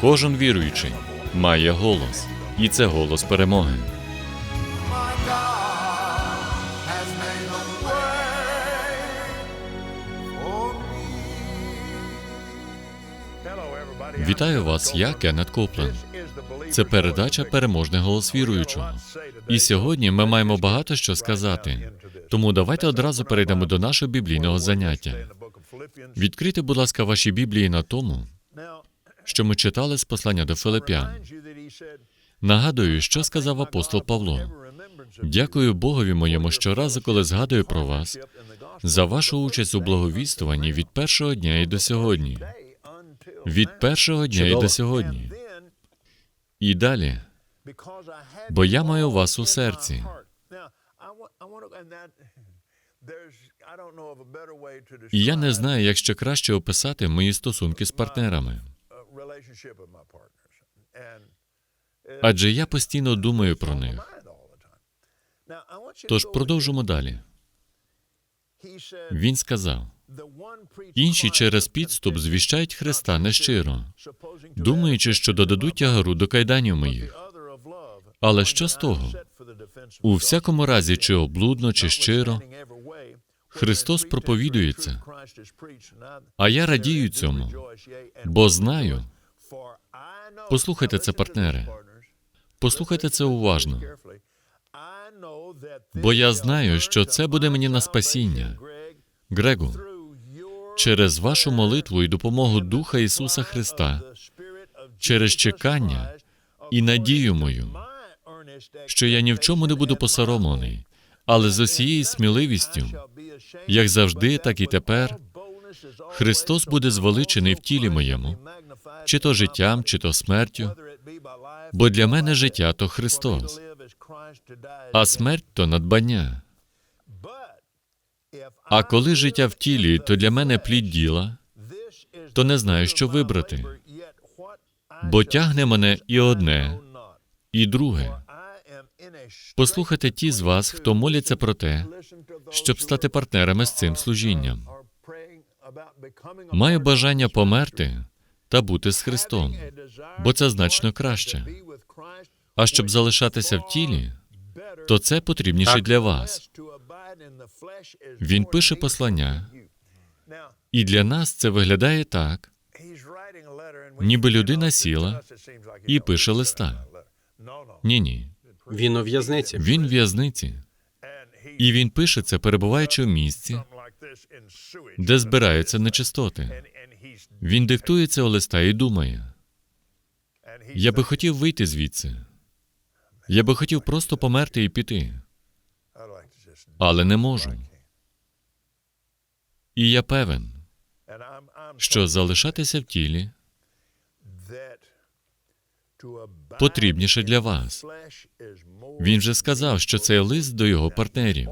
Кожен віруючий має голос, і це голос перемоги. Вітаю вас, я Кеннет Коплен. Це передача Переможний голос віруючого. І сьогодні ми маємо багато що сказати. Тому давайте одразу перейдемо до нашого біблійного заняття. Відкрийте, будь ласка, ваші біблії на тому, що ми читали з послання до Филип'ян. Нагадую, що сказав апостол Павло. Дякую Богові моєму щоразу, коли згадую про вас, за вашу участь у благовіствуванні від першого дня і до сьогодні. Від першого дня і до сьогодні. І далі. Бо я маю вас у серці. І я не знаю, як ще краще описати мої стосунки з партнерами. Адже я постійно думаю про них. Тож продовжимо далі. Він сказав: інші через підступ звіщають Христа нещиро, думаючи, що додадуть тягару до кайданів моїх. Але що з того? У всякому разі, чи облудно, чи щиро, Христос проповідується, а я радію цьому, бо знаю. Послухайте це, партнери. Послухайте це уважно, бо я знаю, що це буде мені на спасіння. Грегу, через вашу молитву і допомогу Духа Ісуса Христа, через чекання і надію мою, що я ні в чому не буду посоромлений, але з усією сміливістю, як завжди, так і тепер, Христос буде звеличений в тілі моєму, чи то життям, чи то смертю, бо для мене життя то Христос, а смерть то надбання. А коли життя в тілі, то для мене плід діла, то не знаю, що вибрати, бо тягне мене і одне, і друге. Послухайте ті з вас, хто моляться про те, щоб стати партнерами з цим служінням. Маю бажання померти та бути з Христом, бо це значно краще. А щоб залишатися в тілі, то це потрібніше Так. для вас. Він пише послання, і для нас це виглядає так, ніби людина сіла і пише листа. Ні, ні. Він у в'язниці. Він в в'язниці, і він пише це, перебуваючи в місці, де збираються нечистоти. Він диктує у листа і думає: я би хотів вийти звідси. Я би хотів просто померти і піти, але не можу. І я певен, що залишатися в тілі потрібніше для вас. Він же сказав, що це лист до його партнерів,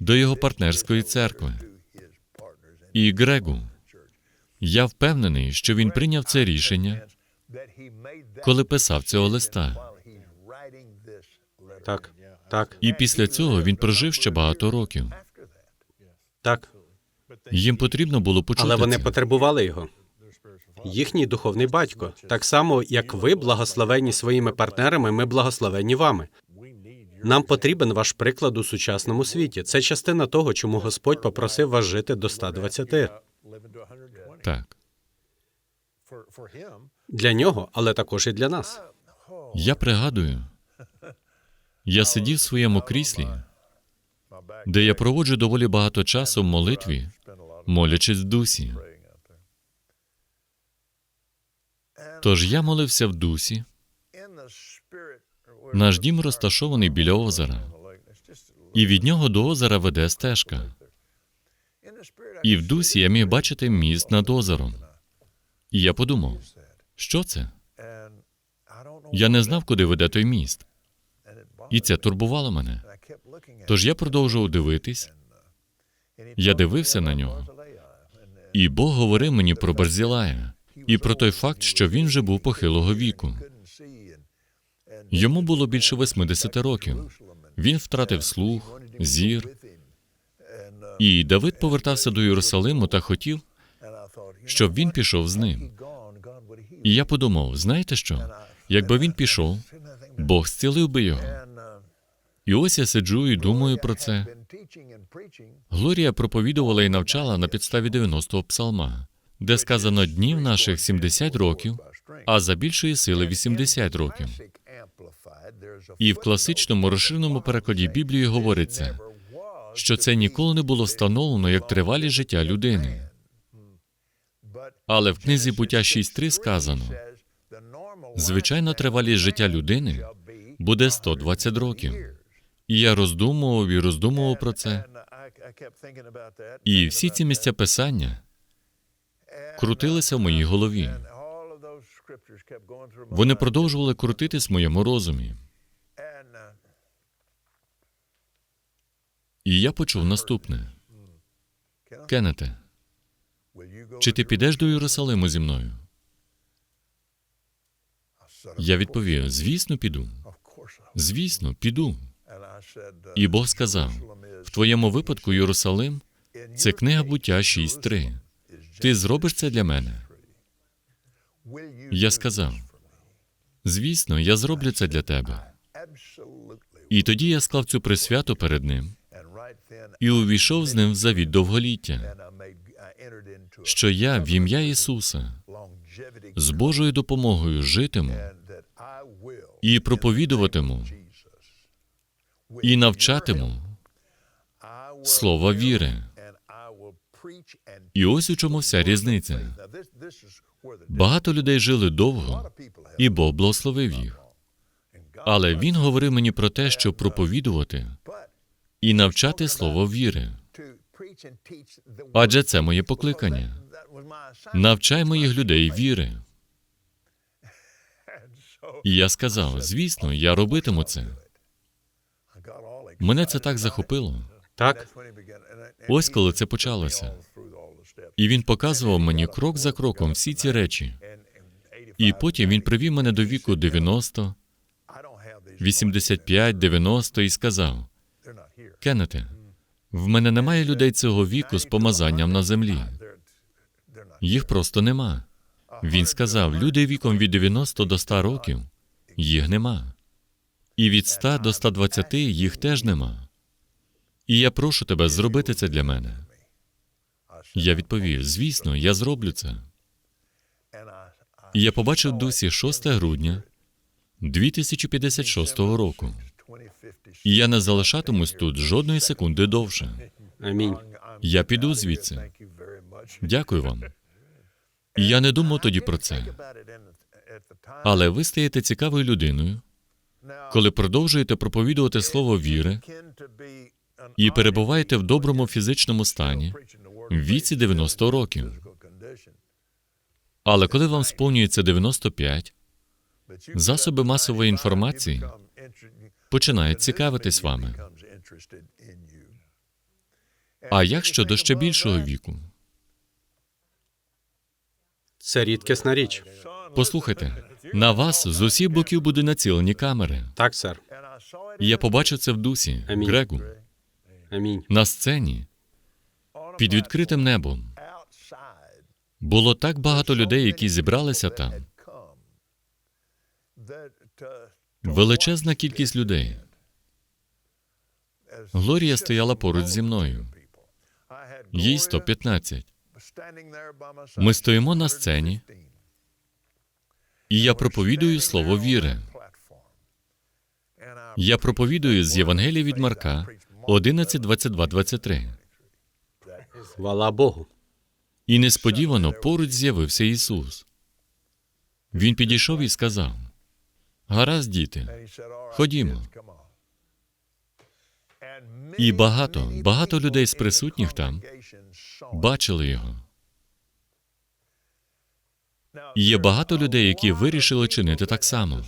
до його партнерської церкви. І Грегу, я впевнений, що він прийняв це рішення, коли писав цього листа. Так, так, І після цього він прожив ще багато років. так. Їм потрібно було почути Але вони це. потребували його. Їхній духовний батько, так само як ви благословені своїми партнерами, ми благословені вами. Нам потрібен ваш приклад у сучасному світі. Це частина того, чому Господь попросив вас жити до 120. Так. Для нього, але також і для нас. Я пригадую, я сидів в своєму кріслі, де я проводжу доволі багато часу в молитві, молячись в дусі. Тож я молився в дусі. Наш дім розташований біля озера, і від нього до озера веде стежка. І в дусі я міг бачити міст над озером. І я подумав, що це? Я не знав, куди веде той міст, і це турбувало мене. Тож я продовжував дивитись. Я дивився на нього, і Бог говорив мені про Барзілая і про той факт, що він вже був похилого віку. Йому було більше 80 років. Він втратив слух, зір. І Давид повертався до Єрусалиму та хотів, щоб він пішов з ним. І я подумав: знаєте що? Якби він пішов, Бог зцілив би його. І ось я сиджу і думаю про це. Глорія проповідувала і навчала на підставі 90-го псалма, де сказано днів наших 70 років, а за більшої сили 80 років. І в класичному розширеному перекладі Біблії говориться, що це ніколи не було встановлено як тривалість життя людини. Але в книзі буття 6.3 сказано, звичайно, тривалість життя людини буде 120 років. І я роздумував і роздумував про це. І всі ці місця писання крутилися в моїй голові. Вони продовжували крутитись в моєму розумі. І я почув наступне: Кеннете, чи ти підеш до Єрусалиму зі мною? Я відповів: звісно, піду. Звісно, піду. І Бог сказав: в твоєму випадку Єрусалим це книга буття 6.3. Ти зробиш це для мене. Я сказав: звісно, я зроблю це для тебе. І тоді я склав цю присвяту перед ним і увійшов з ним в завіт довголіття, що я в ім'я Ісуса з Божою допомогою житиму і проповідуватиму і навчатиму слова віри. І ось у чому вся різниця. Багато людей жили довго, і Бог благословив їх. Але він говорив мені про те, щоб проповідувати і навчати слово віри. Адже це моє покликання. Навчай моїх людей віри. І я сказав: звісно, я робитиму це. Мене це так захопило. Так, Ось коли це почалося. І він показував мені крок за кроком всі ці речі. І потім він привів мене до віку 90, 85, 90 і сказав: Кеннете, в мене немає людей цього віку з помазанням на землі. Їх просто нема. Він сказав: люди віком від 90 до 100 років їх нема. І від 100 до 120 їх теж нема. І я прошу тебе зробити це для мене. Я відповів: звісно, я зроблю це. І я побачив досі 6 грудня 2056 року. І я не залишатимусь тут жодної секунди довше. амінь. Я піду звідси. Дякую вам. І я не думав тоді про це. Але ви стаєте цікавою людиною, коли продовжуєте проповідувати слово віри і перебуваєте в доброму фізичному стані в віці 90 років. Але коли вам сповнюється 95, засоби масової інформації починають цікавитись вами. А як щодо ще більшого віку? Це рідкісна річ. Послухайте, на вас з усіх боків будуть націлені камери. Так, сер. І я побачив це в дусі, Амінь. Грегу, Амінь. на сцені, під відкритим небом. Було так багато людей, які зібралися там. Величезна кількість людей. Глорія стояла поруч зі мною. Їй 115. Ми стоїмо на сцені, і я проповідую слово віри. Я проповідую з Євангелія від Марка 11, 22, 23. Хвала Богу. І несподівано поруч з'явився Ісус. Він підійшов і сказав: Гаразд, діти, ходімо. І багато, багато людей з присутніх там бачили його. Є багато людей, які вирішили чинити так само,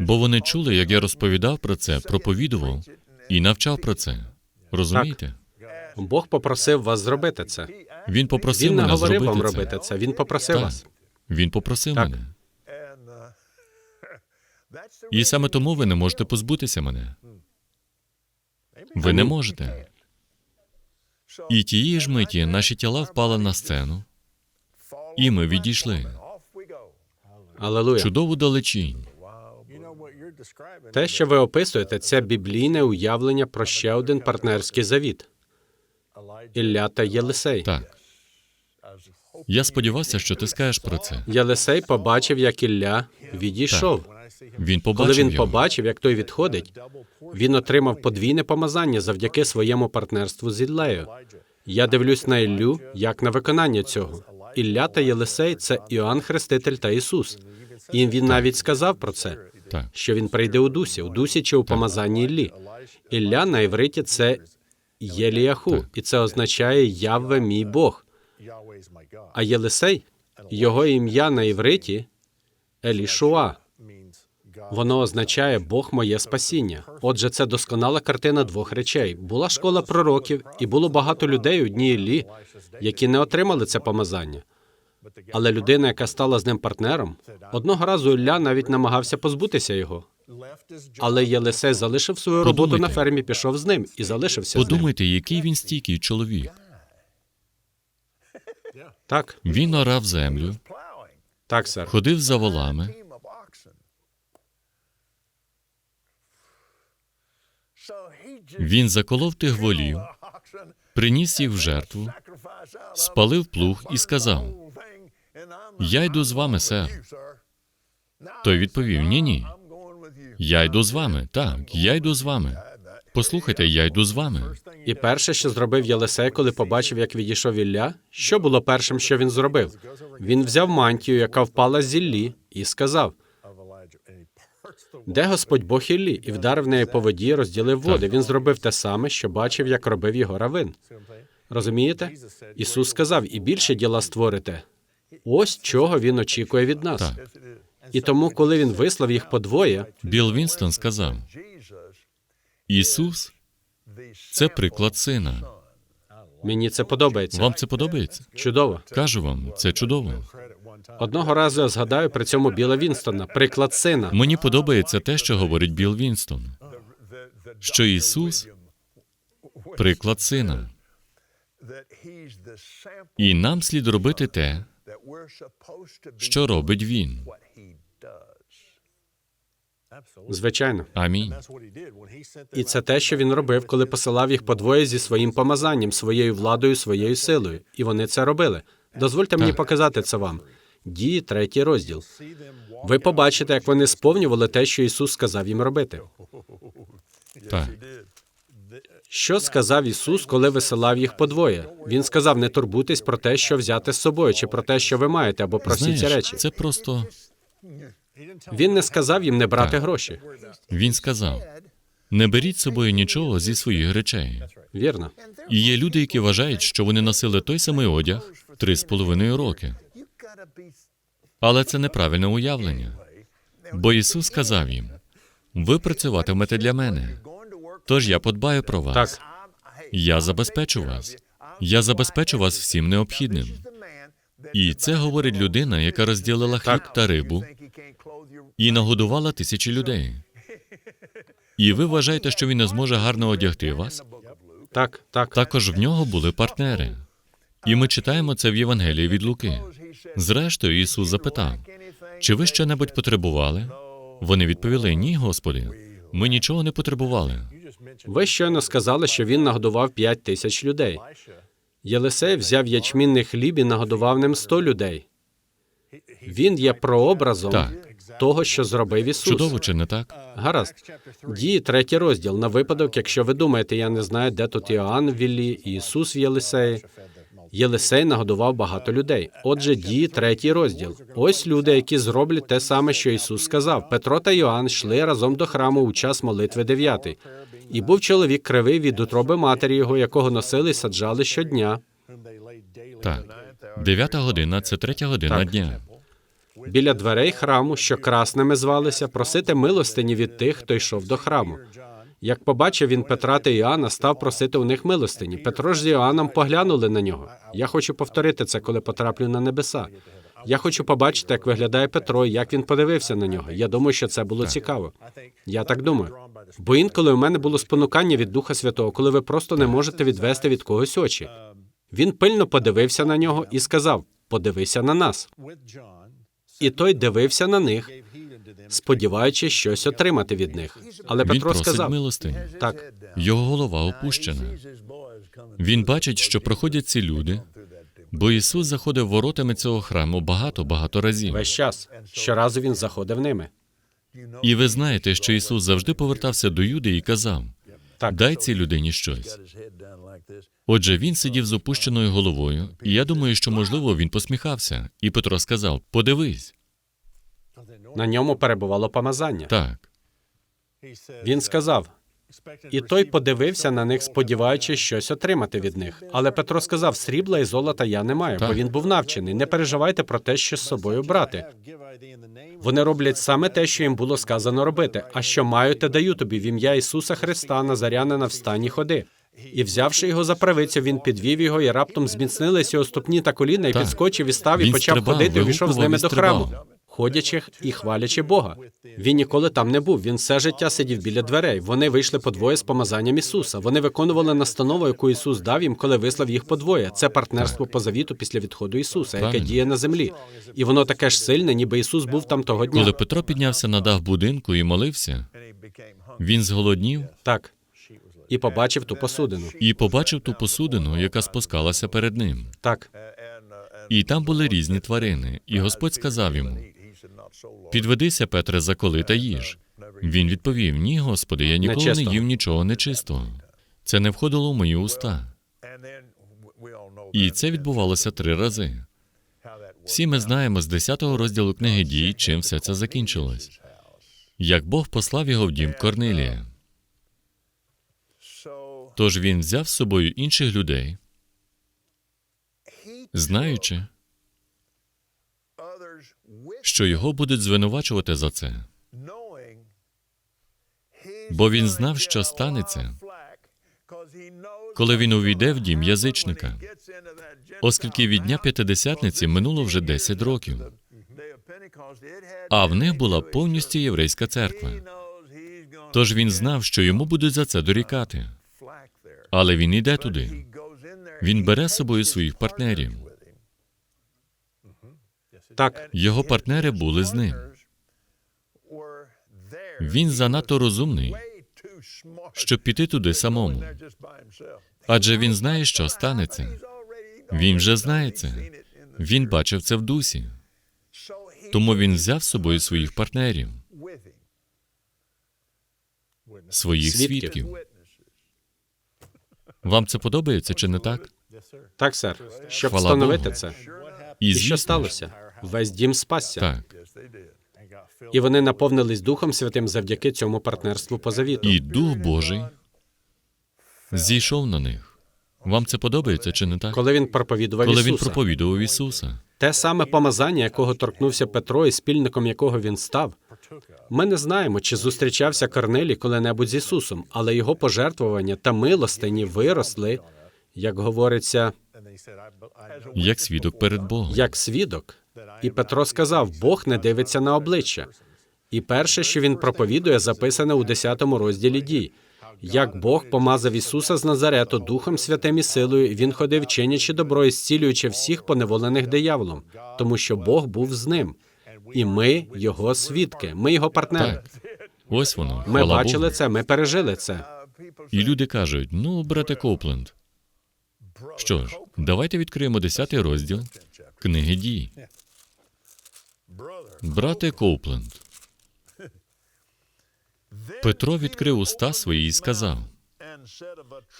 бо вони чули, як я розповідав про це, проповідував і навчав про це. Розумієте? Бог попросив вас зробити це. Він попросив Він мене зробити вам це. робити це. Він попросив Так. вас. Він попросив Так. мене. І саме тому ви не можете позбутися мене. Ви не можете. І тієї ж миті наші тіла впали на сцену, і ми відійшли. Алелуя. чудову далечінь. Те, що ви описуєте, це біблійне уявлення про ще один партнерський завіт Ілля та Єлисей. Так. Я сподівався, що ти скажеш про це. Єлисей побачив, як Ілля відійшов. Він Коли він його. побачив, як той відходить, він отримав подвійне помазання завдяки своєму партнерству з Іллею. Я дивлюсь на Іллю як на виконання цього. Ілля та Єлисей це Іоанн Хреститель та Ісус. І він навіть сказав про це, Так. що він прийде у дусі, у дусі чи у помазанні Іллі. Ілля на івриті це Єліяху, і це означає Явве мій Бог. А Єлисей, його ім'я на івриті Елішуа. Воно означає Бог моє спасіння. Отже, це досконала картина двох речей. Була школа пророків, і було багато людей у дні Іллі, які не отримали це помазання. Але людина, яка стала з ним партнером, одного разу Ілля навіть намагався позбутися його. Але Єлисей залишив свою роботу на фермі, пішов з ним і залишився з ним. Подумайте, який він стійкий чоловік. Так, Він орав землю, так, сер. ходив за волами, він заколов тих волів, приніс їх в жертву, спалив плуг і сказав: Я йду з вами, сер. Той відповів: Ні, ні. Я йду з вами. Так, я йду з вами. Послухайте, я йду з вами. І перше, що зробив Єлисей, коли побачив, як відійшов Ілля, що було першим, що він зробив? Він взяв мантію, яка впала з Іллі, і сказав: Де Господь Бог Іллі? І вдарив неї по воді, розділив води. Він зробив те саме, що бачив, як робив його равин. Розумієте? Ісус сказав: і більше діла створите. Ось чого він очікує від нас. Так. І тому, коли він вислав їх подвоє, Білл Вінстон сказав: Ісус це приклад сина. мені це подобається. Вам це подобається? Чудово. Кажу вам, це чудово. Одного разу я згадаю при цьому Біла Вінстона, приклад сина. Мені подобається те, що говорить Білл Вінстон, що Ісус приклад сина. І нам слід робити те, що робить Він. Звичайно. Амінь. І це те, що він робив, коли посилав їх подвоє зі своїм помазанням, своєю владою, своєю силою. І вони це робили. Дозвольте мені Так. показати це вам. Дії, третій розділ. Ви побачите, як вони сповнювали те, що Ісус сказав їм робити. Так. Що сказав Ісус, коли висилав їх подвоє? Він сказав: не турбуйтесь про те, що взяти з собою, чи про те, що ви маєте, або про всі ці речі. це просто Він не сказав їм не брати Так. гроші. він сказав: не беріть з собою нічого зі своїх речей. Вірно. І є люди, які вважають, що вони носили той самий одяг три з половиною роки. Але це неправильне уявлення. Бо Ісус сказав їм: ви працюватимете для мене. Тож я подбаю про вас. Так. Я забезпечу вас. Я забезпечу вас всім необхідним. І це говорить людина, яка розділила хліб та рибу і нагодувала тисячі людей. І ви вважаєте, що він не зможе гарно одягти вас? Так, так. Також в нього були партнери. І ми читаємо це в Євангелії від Луки. Зрештою, Ісус запитав: чи ви що-небудь потребували? Вони відповіли: Ні, Господи, ми нічого не потребували. Ви щойно сказали, що він нагодував п'ять тисяч людей. Єлисей взяв ячмінний хліб і нагодував ним сто людей. Він є прообразом Так. того, що зробив Ісус. Чудово, чи не так? Гаразд. Дії, третій розділ. На випадок, якщо ви думаєте, я не знаю, де тут Іоанн в Віллі Ісус в Єлисеї. Єлисей нагодував багато людей. Отже, дії, третій розділ. Ось люди, які зроблять те саме, що Ісус сказав. Петро та Йоанн йшли разом до храму у час молитви дев'ятий. І був чоловік кривий від утроби матері його, якого носили і саджали щодня. Так. Дев'ята година це третя година Так. дня. Біля дверей храму, що красними звалися, просити милостині від тих, хто йшов до храму. Як побачив він Петра та Іоанна, став просити у них милостині. Петро ж з Іоанном поглянули на нього. Я хочу повторити це, коли потраплю на небеса. Я хочу побачити, як виглядає Петро і як він подивився на нього. Я думаю, що це було цікаво. Я так думаю. Бо інколи у мене було спонукання від Духа Святого, коли ви просто не можете відвести від когось очі. Він пильно подивився на нього і сказав: Подивися на нас. І той дивився на них, сподіваючись щось отримати від них. Але Він Петро просить сказав: милостині. так, Його голова опущена. Він бачить, що проходять ці люди, бо Ісус заходив воротами цього храму багато-багато разів. весь час. Щоразу він заходив ними. І ви знаєте, що Ісус завжди повертався до Юди і казав: Так, Дай цій людині щось. Отже, він сидів з опущеною головою, і я думаю, що можливо він посміхався. І Петро сказав: Подивись, на ньому перебувало помазання. так. Він сказав, і той подивився на них, сподіваючись щось отримати від них. Але Петро сказав: срібла і золота я не маю, бо він був навчений. Не переживайте про те, що з собою брати. Вони роблять саме те, що їм було сказано робити. А що маю, те даю тобі в ім'я Ісуса Христа, Назарянина, встані ходи. І взявши його за правицю, він підвів його, і раптом зміцнилися його ступні та коліна, і Так. підскочив і став, і Він почав стрибав, ходити, і увійшов з ними до храму, стрибав. ходячи і хвалячи Бога. Він ніколи там не був. Він все життя сидів біля дверей. Вони вийшли подвоє з помазанням Ісуса. Вони виконували настанову, яку Ісус дав їм, коли вислав їх подвоє. Це партнерство по завіту після відходу Ісуса, яке Правильно. діє на землі. І воно таке ж сильне, ніби Ісус був там того дня. Коли Петро піднявся на дах будинку і молився, він зголоднів Так. І побачив ту посудину. і побачив ту посудину, яка спускалася перед ним. Так. І там були різні тварини. І Господь сказав йому: Підведися, Петре, заколи та їж. Він відповів: Ні, Господи, я ніколи не їв нічого нечистого. Це не входило в мої уста. І це відбувалося три рази. Всі ми знаємо з 10 розділу книги дій, чим все це закінчилось. Як Бог послав його в дім Корнилія. Тож він взяв з собою інших людей, знаючи, що його будуть звинувачувати за це. Бо він знав, що станеться, коли він увійде в дім язичника, Оскільки від дня п'ятидесятниці минуло вже 10 років, а в них була повністю єврейська церква. Тож він знав, що йому будуть за це дорікати. Але він іде туди. Він бере з собою своїх партнерів. Так. Його партнери були з ним. Він занадто розумний, щоб піти туди самому. Адже він знає, що станеться. Він вже знає це. Він бачив це в дусі. Тому він взяв з собою своїх партнерів, своїх Свідків. Вам це подобається чи не так? Так, сер. Щоб Хвала встановити Богу. це. І І звісно що ж, сталося? Весь дім спасся. Так. І вони наповнились Духом Святим завдяки цьому партнерству по завіту. І Дух Божий зійшов на них. Вам це подобається чи не так? Коли він проповідував Коли Ісуса. він проповідував Ісуса. Те саме помазання, якого торкнувся Петро і спільником якого він став. Ми не знаємо, чи зустрічався Корнелій коли-небудь з Ісусом, але його пожертвування та милостині виросли, як говориться, як свідок перед Богом. як свідок. І Петро сказав: Бог не дивиться на обличчя. І перше, що він проповідує, записане у 10 розділі дій. Як Бог помазав Ісуса з Назарету Духом Святим і силою, він ходив, чинячи добро і зцілюючи всіх поневолених дияволом, тому що Бог був з ним. І ми його свідки, ми його партнери. Так. Ось воно. Ми Хвала бачили Богу. це, ми пережили це. І люди кажуть: ну, брате Копленд. Що ж, давайте відкриємо 10 розділ книги дій. Брате Коупленд. Петро відкрив уста свої і сказав: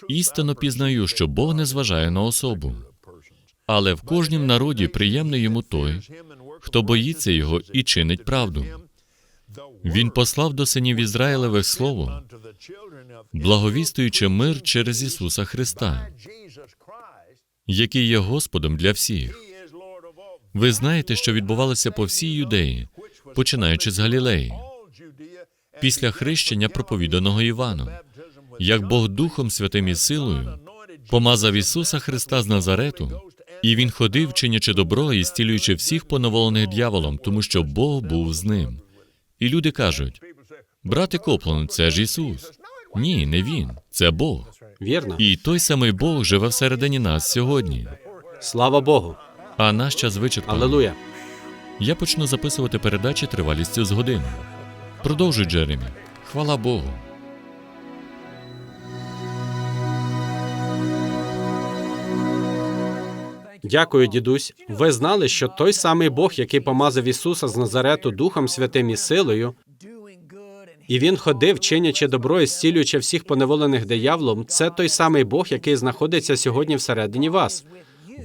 Істинно пізнаю, що Бог не зважає на особу, але в кожнім народі приємний йому той, хто боїться його і чинить правду. Він послав до синів Ізраїлевих слово, благовістуючи мир через Ісуса Христа, який є Господом для всіх. Ви знаєте, що відбувалося по всій юдеї, починаючи з Галілеї, після хрещення, проповіданого Іваном, як Бог Духом Святим і силою помазав Ісуса Христа з Назарету, і він ходив, чинячи добро і стілюючи всіх поневолених дьяволом, тому що Бог був з ним. І люди кажуть: брате Коплан, це ж Ісус. Ні, не він, це Бог. Вірно? І той самий Бог живе всередині нас сьогодні. Слава Богу! А наш час вичерпаний. Алелуя! Я почну записувати передачі тривалістю з годину. Продовжуй, Джеремі. Хвала Богу. Дякую, дідусь. Ви знали, що той самий Бог, який помазав Ісуса з Назарету Духом Святим і силою, і він ходив, чинячи добро і зцілюючи всіх поневолених дияволом, це той самий Бог, який знаходиться сьогодні всередині вас.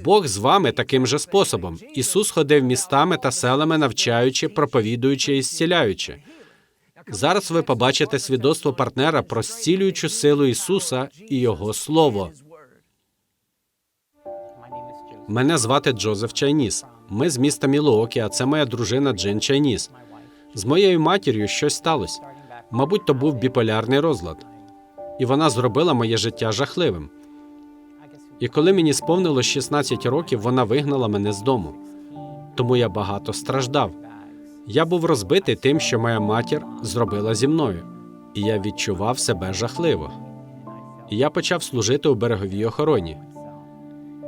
Бог з вами таким же способом. Ісус ходив містами та селами, навчаючи, проповідуючи і зціляючи. Зараз ви побачите свідоцтво партнера про зцілюючу силу Ісуса і Його Слово. Мене звати Джозеф Чайніс. Ми з міста Мілуокі, а це моя дружина Джин Чайніс. З моєю матір'ю щось сталося. Мабуть, то був біполярний розлад. І вона зробила моє життя жахливим. І коли мені сповнилось 16 років, вона вигнала мене з дому. Тому я багато страждав. Я був розбитий тим, що моя матір зробила зі мною, і я відчував себе жахливо. І я почав служити у береговій охороні.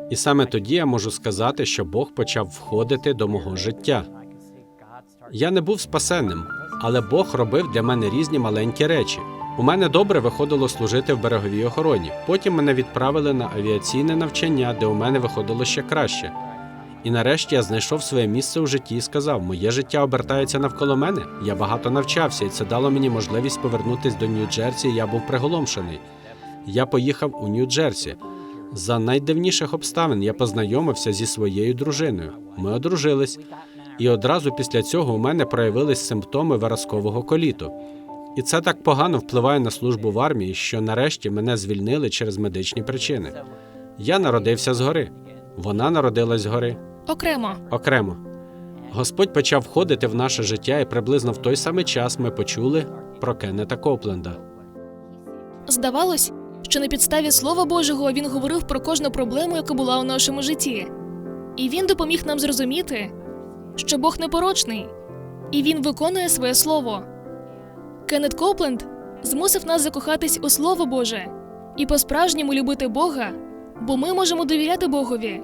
І саме тоді я можу сказати, що Бог почав входити до мого життя. Я не був спасенним, але Бог робив для мене різні маленькі речі. У мене добре виходило служити в береговій охороні. Потім мене відправили на авіаційне навчання, де у мене виходило ще краще. І нарешті я знайшов своє місце у житті і сказав: моє життя обертається навколо мене. Я багато навчався, і це дало мені можливість повернутися до Нью-Джерсі. Я був приголомшений. Я поїхав у Нью-Джерсі. За найдивніших обставин я познайомився зі своєю дружиною. Ми одружились, і одразу після цього у мене проявились симптоми виразкового коліту. І це так погано впливає на службу в армії, що нарешті мене звільнили через медичні причини. Я народився згори. Вона народилась згори Окремо. окремо. Господь почав входити в наше життя, і приблизно в той самий час ми почули про Кеннета Копленда. Здавалось, що на підставі Слова Божого він говорив про кожну проблему, яка була у нашому житті. І він допоміг нам зрозуміти, що Бог непорочний, і він виконує своє слово. Кеннет Копленд змусив нас закохатись у Слово Боже і по-справжньому любити Бога, бо ми можемо довіряти Богові.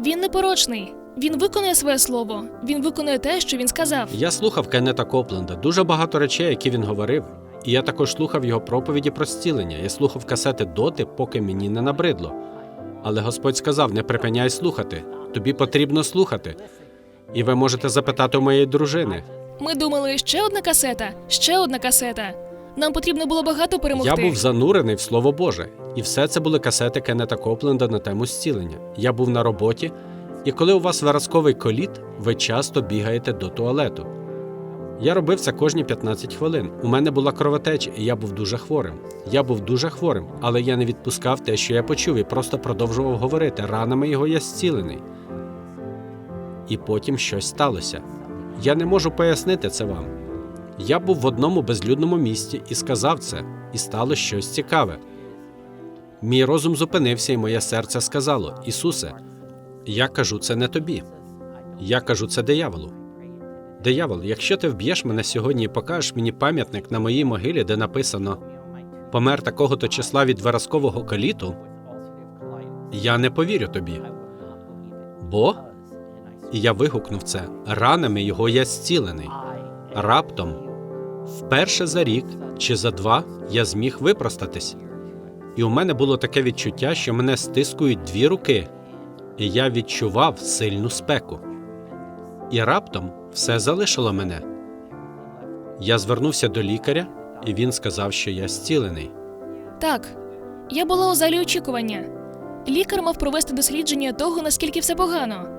Він непорочний, він виконує своє слово, він виконує те, що він сказав. Я слухав Кеннета Копленда, дуже багато речей, які він говорив. І я також слухав його проповіді про зцілення. Я слухав касети доти, поки мені не набридло. Але Господь сказав: не припиняй слухати. Тобі потрібно слухати. І ви можете запитати у моєї дружини. Ми думали, ще одна касета, ще одна касета. Нам потрібно було багато перемогти. Я був занурений в Слово Боже, і все це були касети Кеннета Копленда на тему зцілення. Я був на роботі, і коли у вас виразковий коліт, ви часто бігаєте до туалету. Я робив це кожні 15 хвилин. У мене була кровотеча, і я був дуже хворим. Я був дуже хворим, але я не відпускав те, що я почув, і просто продовжував говорити. Ранами його я зцілений. І потім щось сталося. Я не можу пояснити це вам. Я був в одному безлюдному місті і сказав це, і стало щось цікаве. Мій розум зупинився, і моє серце сказало: Ісусе, я кажу це не тобі. Я кажу це дияволу. Диявол, якщо ти вб'єш мене сьогодні і покажеш мені пам'ятник на моїй могилі, де написано помер такого-то числа від виразкового каліту, я не повірю тобі. Бо, і я вигукнув це, ранами його я зцілений. Раптом, вперше за рік чи за два я зміг випростатись. І у мене було таке відчуття, що мене стискують дві руки, і я відчував сильну спеку. І раптом все залишило мене. Я звернувся до лікаря, і він сказав, що я зцілений. Так, я була у залі очікування. Лікар мав провести дослідження того, наскільки все погано.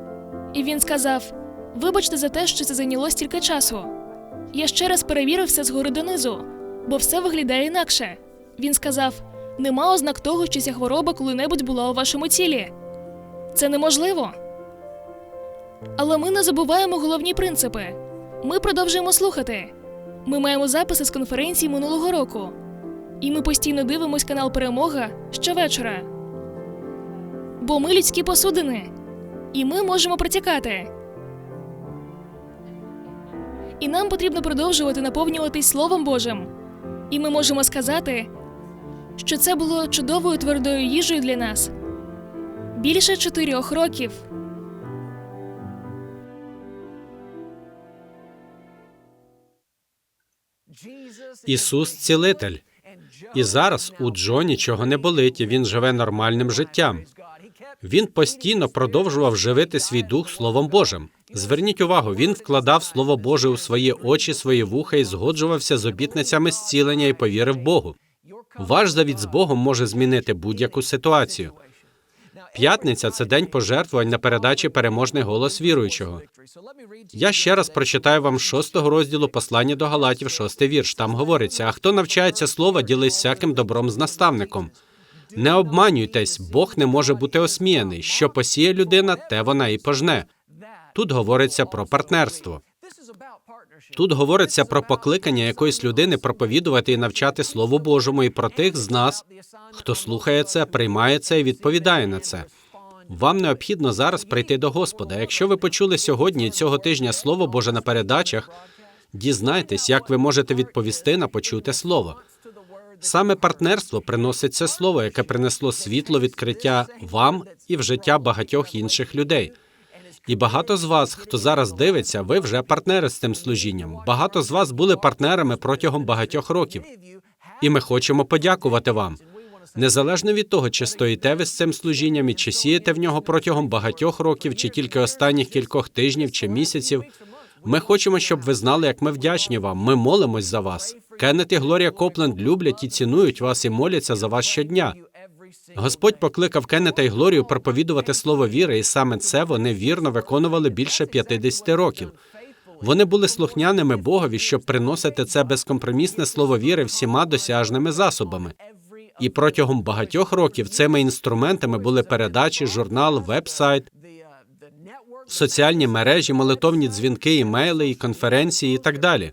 І він сказав: Вибачте за те, що це зайняло стільки часу. Я ще раз перевірив все згори донизу, бо все виглядає інакше. Він сказав: нема ознак того, що ця хвороба коли-небудь була у вашому тілі. Це неможливо. Але ми не забуваємо головні принципи. Ми продовжуємо слухати. Ми маємо записи з конференції минулого року. І ми постійно дивимось канал Перемога щовечора. Бо ми людські посудини, і ми можемо протікати. І нам потрібно продовжувати наповнюватись Словом Божим. І ми можемо сказати, що це було чудовою твердою їжею для нас більше чотирьох років. Ісус цілитель. І зараз у Джо нічого не болить. і Він живе нормальним життям. Він постійно продовжував живити свій дух Словом Божим. Зверніть увагу, він вкладав Слово Боже у свої очі, свої вуха і згоджувався з обітницями зцілення і повірив Богу. Ваш завіт з Богом може змінити будь-яку ситуацію. П'ятниця це день пожертвувань на передачі переможний голос віруючого. Я ще раз прочитаю вам шостого розділу послання до Галатів, шостий вірш. Там говориться: а хто навчається слова, ділись всяким добром з наставником. Не обманюйтесь, Бог не може бути осміяний. Що посіє людина, те вона і пожне. Тут говориться про партнерство. Тут говориться про покликання якоїсь людини проповідувати і навчати Слову Божому і про тих з нас, хто слухає це, приймає це і відповідає на це. Вам необхідно зараз прийти до Господа. Якщо ви почули сьогодні і цього тижня Слово Боже на передачах, дізнайтесь, як ви можете відповісти на почуте слово. Саме партнерство приносить це слово, яке принесло світло відкриття вам і в життя багатьох інших людей. І багато з вас, хто зараз дивиться, ви вже партнери з цим служінням. Багато з вас були партнерами протягом багатьох років. І ми хочемо подякувати вам. Незалежно від того, чи стоїте ви з цим служінням і чи сієте в нього протягом багатьох років, чи тільки останніх кількох тижнів чи місяців. Ми хочемо, щоб ви знали, як ми вдячні вам. Ми молимось за вас. Кеннет і Глорія Копленд люблять і цінують вас і моляться за вас щодня. Господь покликав Кеннета і Глорію проповідувати слово віри, і саме це вони вірно виконували більше 50 років. Вони були слухняними Богові, щоб приносити це безкомпромісне слово віри всіма досяжними засобами. І протягом багатьох років цими інструментами були передачі, журнал, веб-сайт, соціальні мережі, молитовні дзвінки, імейли і конференції і так далі.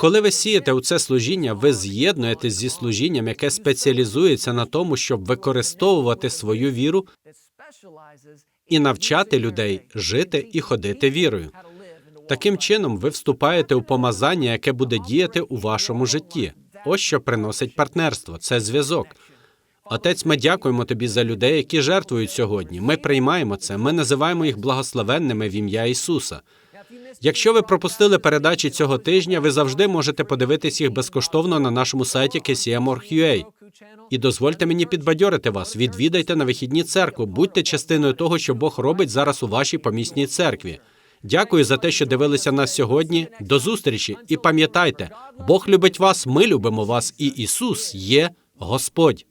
Коли ви сієте у це служіння, ви з'єднуєтесь зі служінням, яке спеціалізується на тому, щоб використовувати свою віру і навчати людей жити і ходити вірою. Таким чином, ви вступаєте у помазання, яке буде діяти у вашому житті. Ось що приносить партнерство це зв'язок. Отець, ми дякуємо тобі за людей, які жертвують сьогодні. Ми приймаємо це. Ми називаємо їх благословенними в ім'я Ісуса. Якщо ви пропустили передачі цього тижня, ви завжди можете подивитись їх безкоштовно на нашому сайті KCM.org.ua. І дозвольте мені підбадьорити вас. Відвідайте на вихідні церкву, будьте частиною того, що Бог робить зараз у вашій помісній церкві. Дякую за те, що дивилися нас сьогодні. До зустрічі і пам'ятайте, Бог любить вас, ми любимо вас, і Ісус є Господь.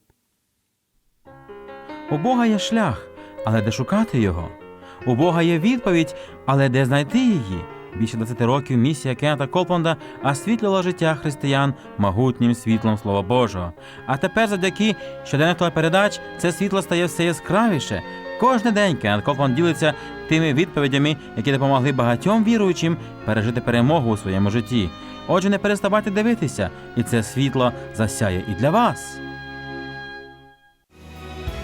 У Бога є шлях, але де шукати його? У Бога є відповідь, але де знайти її? Більше 20 років місія Кеннета Копланда освітлювала життя християн могутнім світлом Слова Божого. А тепер, завдяки щоденних телепередач, це світло стає все яскравіше. Кожен день Кеннет Копланд ділиться тими відповідями, які допомогли багатьом віруючим пережити перемогу у своєму житті. Отже, не переставайте дивитися, і це світло засяє і для вас.